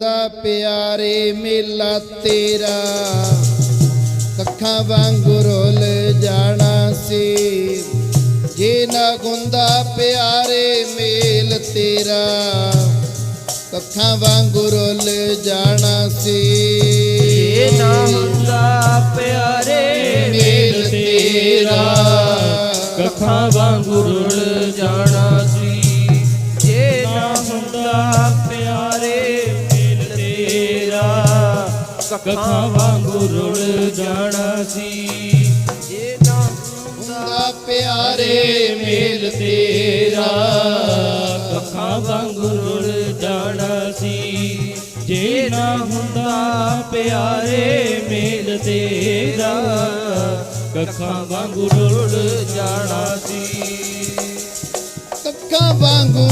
ਦਾ ਪਿਆਰੇ ਮੇਲਾ ਤੇਰਾ। ਕੱਖਾਂ ਵਾਂਗੂ ਰੋਲ ਜਾਣਾ ਸੀ। ਜੇ ਨਾ ਗੁੰਦਾ ਪਿਆਰੇ ਮੇਲ ਤੇਰਾ ਕੱਖਾਂ ਵਾਂਗੂ ਰੋਲ ਜਾਣਾ ਸੀ। ਇਹ ਨਾ ਹੁੰਦਾ ਪਿਆਰੇ ਮੇਲ ਤੇਰਾ ਕੱਖਾਂ ਵਾਂਗੂ ਰੁੜ ਕੱਖਾਂ ਵਾਂਗੂ ਰੁਲ ਜਾਣਾ ਸੀ। ਜੇ ਨਾ ਹੁੰਦਾ ਪਿਆਰੇ ਮੇਲ ਤੇਰਾ ਕੱਖਾਂ ਵਾਂਗੂ ਰੁਲ ਜਾਣਾ ਸੀ। ਜੇ ਨਾ ਹੁੰਦਾ ਪਿਆਰੇ ਮੇਲ ਤੇਰਾ ਕੱਖਾਂ ਵਾਂਗੂ ਰੁਲ ਜਾਣਾ ਸੀ। ਕੱਖਾਂ ਵਾਂਗੂ